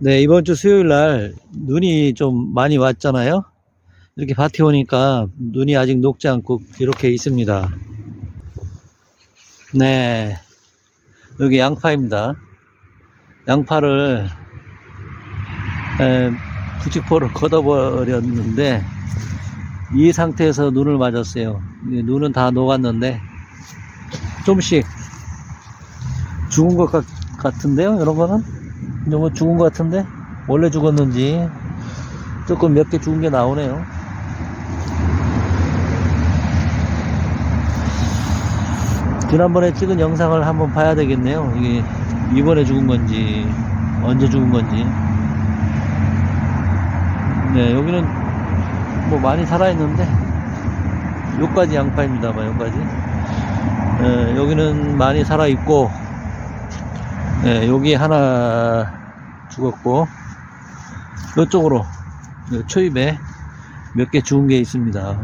네, 이번 주 수요일 날 눈이 좀 많이 왔잖아요. 이렇게 밭에 오니까 눈이 아직 녹지 않고 이렇게 있습니다. 네. 여기 양파입니다. 양파를 에, 부직포를 걷어버렸는데 이 상태에서 눈을 맞았어요. 이 눈은 다 녹았는데 좀씩 죽은 것 같, 같은데요? 이런 거는? 이거 죽은 것 같은데? 원래 죽었는지 조금 몇 개 죽은 게 나오네요. 지난번에 찍은 영상을 한번 봐야 되겠네요. 이게 이번에 죽은 건지 언제 죽은 건지. 네, 여기는 뭐 많이 살아있는데 요까지 양파입니다만 요까지. 네, 여기는 많이 살아있고 네, 여기 하나 죽었고 이쪽으로 초입에 몇 개 죽은 게 있습니다.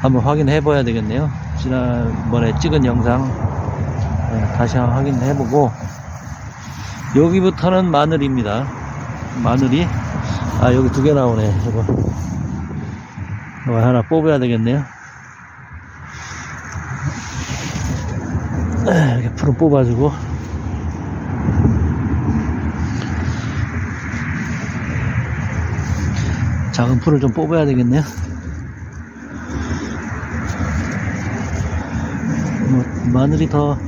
한번 확인해 봐야 되겠네요. 지난번에 찍은 영상 네, 다시 한번 확인해 보고 여기부터는 마늘입니다. 마늘이 아 여기 두 개 나오네. 이거 이거 하나 뽑아야 되겠네요. 이렇게 풀을 뽑아주고 작은 풀을 좀 뽑아야 되겠네요. 뭐, 마늘이 더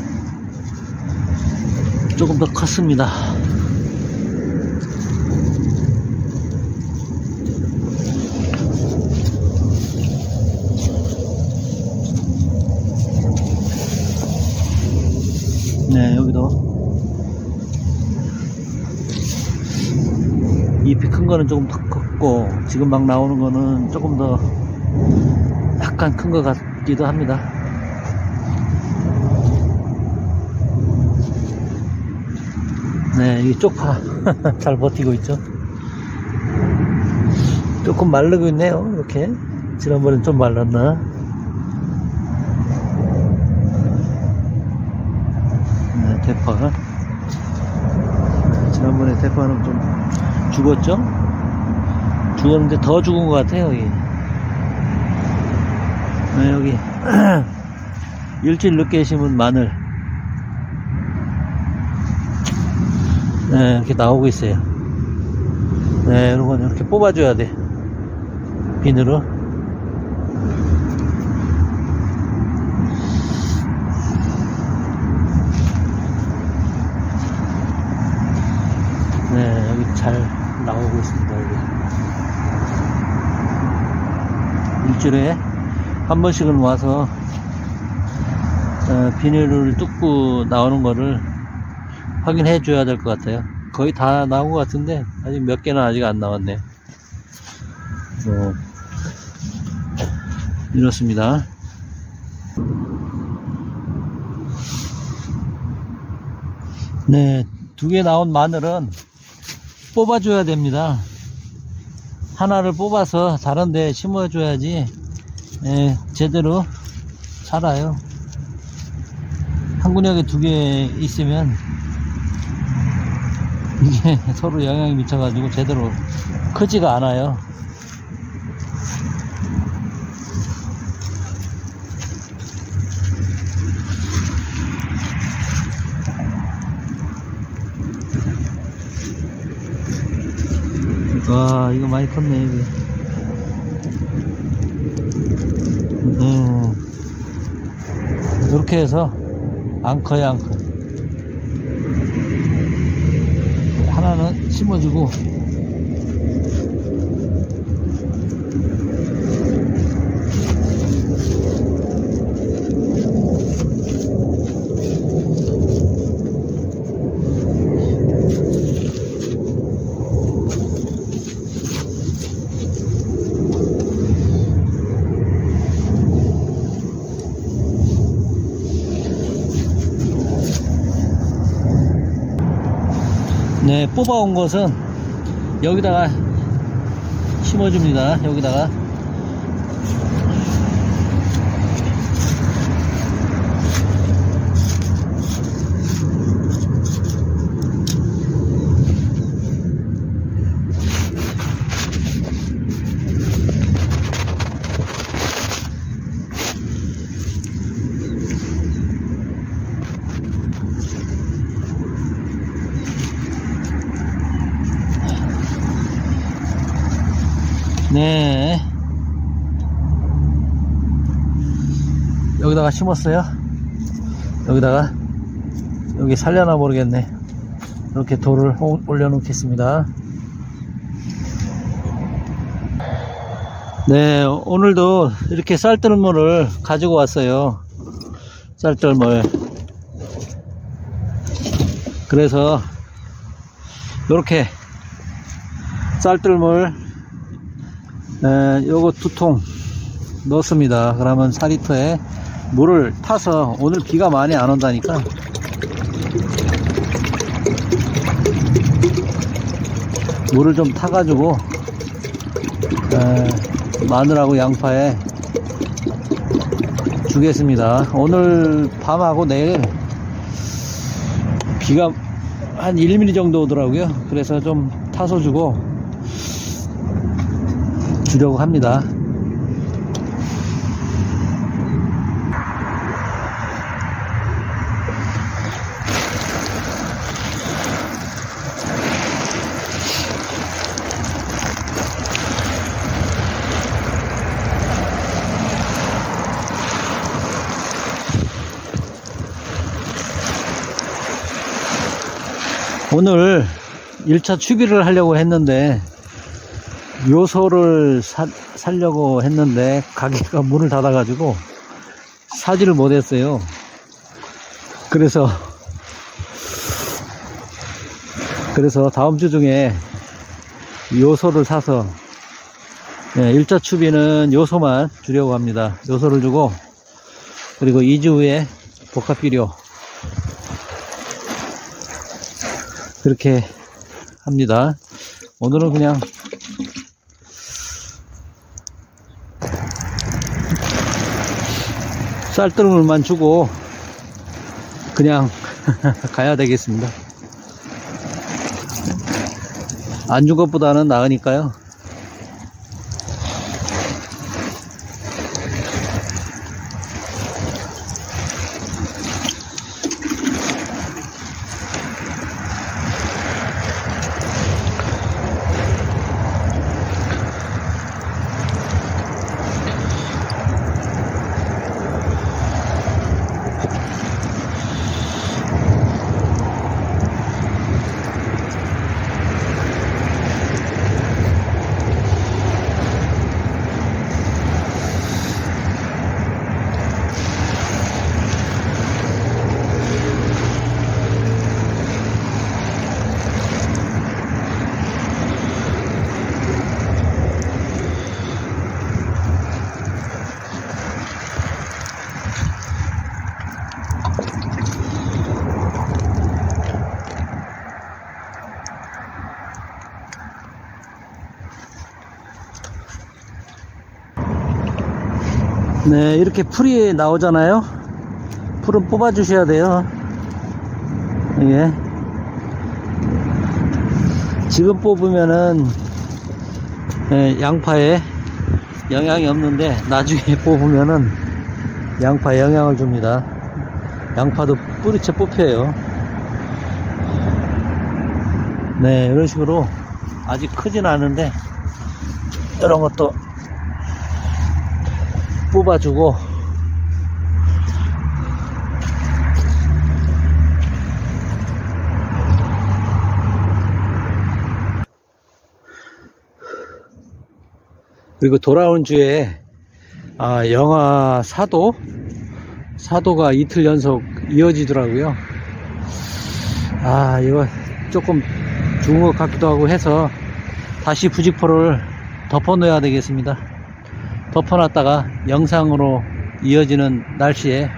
조금 더 컸습니다. 네, 여기도 잎이 큰 거는 조금 더 컸고 지금 막 나오는 거는 조금 더 약간 큰 것 같기도 합니다. 네, 이 쪽파 잘 버티고 있죠. 조금 마르고 있네요. 이렇게 지난번엔 좀 말랐나? 네, 대파. 지난번에 대파는 좀 죽었죠? 죽었는데 더 죽은 것 같아요, 여기. 네, 여기. 일주일 늦게 심은 마늘. 네, 이렇게 나오고 있어요. 네, 여러분, 이렇게 뽑아줘야 돼. 비늘로. 네, 여기 잘 나오고 있습니다, 여기. 일주일에 한 번씩은 와서 어, 비닐을 뚫고 나오는 거를 확인해 줘야 될 것 같아요. 거의 다 나온 것 같은데 아직 몇 개는 아직 안 나왔네. 뭐 이렇습니다. 네, 두 개 나온 마늘은 뽑아줘야 됩니다. 하나를 뽑아서 다른 데 심어줘야지 예, 제대로 자라요. 한 군역에 두 개 있으면 이게 서로 영향이 미쳐가지고 제대로 크지가 않아요. 와 이거 많이 컸네 이거. 음 이렇게 해서 안 커요 안 커. 하나는 심어주고 네 뽑아온 것은 여기다가 심어줍니다. 여기다가 네. 여기다가 심었어요. 여기다가 여기 살려나 모르겠네. 이렇게 돌을 오- 올려놓겠습니다. 네, 오늘도 이렇게 쌀뜨물을 가지고 왔어요. 쌀뜨물. 그래서 이렇게 쌀뜨물 에, 요거 두 통 넣습니다. 그러면 4리터에 물을 타서 오늘 비가 많이 안 온다니까 물을 좀 타가지고 에, 마늘하고 양파에 주겠습니다. 오늘 밤하고 내일 비가 한 1mm 정도 오더라고요. 그래서 좀 타서 주고 주려고 합니다. 오늘 1차 추비를 하려고 했는데 요소를 사, 살려고 했는데 가게가 문을 닫아가지고 사지를 못했어요. 그래서 그래서 다음 주 중에 요소를 사서 네, 1차 추비는 요소만 주려고 합니다. 요소를 주고 그리고 2주 후에 복합 비료 그렇게 합니다. 오늘은 그냥 쌀뜨물만 주고 그냥 가야 되겠습니다. 안 준 것보다는 나으니까요. 네, 이렇게 풀이 나오잖아요. 풀은 뽑아 주셔야 돼요. 예. 지금 뽑으면은 예, 양파에 영향이 없는데 나중에 뽑으면은 양파에 영향을 줍니다. 양파도 뿌리채 뽑혀요. 네, 이런 식으로 아직 크진 않은데 이런 것도 뽑아주고. 그리고 돌아온 주에 아 영하 4도 4도가 이틀 연속 이어지더라고요. 아 이거 조금 죽은 것 같기도 하고 해서 다시 부직포를 덮어 놓아야 되겠습니다 덮어놨다가 영상으로 이어지는 날씨에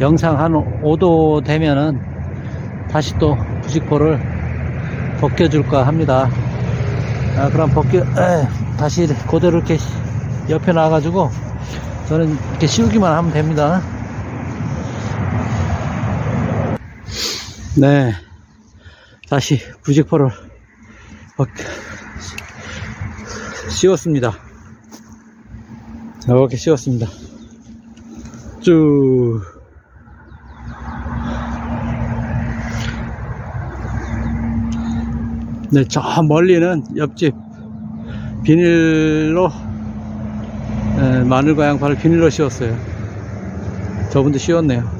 영상 한 5도 되면은 다시 또 부직포를 벗겨줄까 합니다. 아, 그럼 벗겨, 에, 다시 그대로 이렇게 옆에 놔가지고 저는 이렇게 씌우기만 하면 됩니다. 네. 다시 부직포를 벗겨, 씌웠습니다. 이렇게 씌웠습니다. 쭉. 네, 저 멀리는 옆집 비닐로 에, 마늘과 양파를 비닐로 씌웠어요. 저분도 씌웠네요.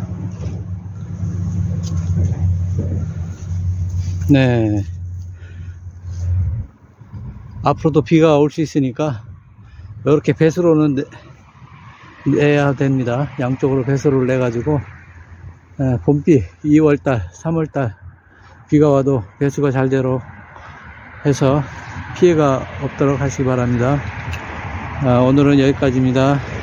네. 앞으로도 비가 올 수 있으니까 이렇게 배수로는 내- 내야 됩니다. 양쪽으로 배수로를 내 가지고 봄비 2월달, 3월달 비가 와도 배수가 잘 되도록 해서 피해가 없도록 하시기 바랍니다. 아, 오늘은 여기까지입니다.